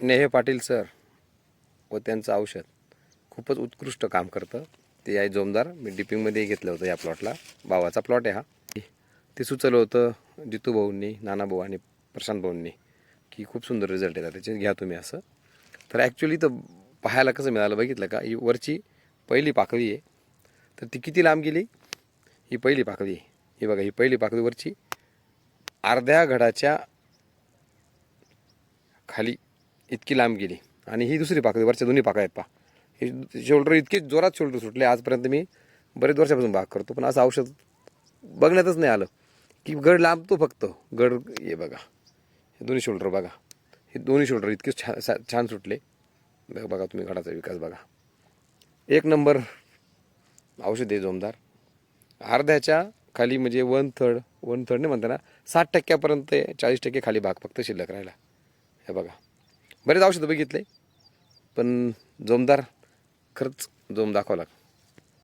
नेहे पाटील सर व त्यांचं औषध खूपच उत्कृष्ट काम करतं. ते आहे जोमदार मी डिपिंगमध्ये घेतलं होतं या प्लॉटला भावाचा प्लॉट आहे हा. ते सुचवलं होतं जितू भाऊंनी नाना भाऊ आणि प्रशांत भाऊंनी की खूप सुंदर रिझल्ट येतात. त्याचे घ्या तुम्ही असं. तर ॲक्च्युली तर पाहायला कसं मिळालं बघितलं का? ही वरची पहिली पाकळी आहे. तर ती किती लांब गेली? ही पहिली पाकळी आहे. ही बघा ही पहिली पाकळीवरची अर्ध्या घडाच्या खाली इतकी लांब गेली. आणि ही दुसरी पाकळी वरच्या दोन्ही पाकळ्या आहेत पा हे शोल्डर इतके जोरात शोल्डर सुटले आजपर्यंत मी बरेच वर्षापासून भाग करतो पण असं औषध बघण्यातच नाही आलं. की गड लांबतो फक्त. गड हे बघा. हे दोन्ही शोल्डर बघा. हे दोन्ही शोल्डर इतके छान सा- छान सुटले. बघा बघा तुम्ही गडाचा विकास बघा. एक नंबर औषध आहे जोमदार. अर्ध्याच्या खाली म्हणजे वन थर्ड वन थर्ड नाही म्हणता ना साठ टक्क्यापर्यंत चाळीस टक्के खाली भाग फक्त शिल्लक राहिला. हे बघा. बरेच औषधं बघितले पण जोमदार खरंच जोम दाखवा लागतं.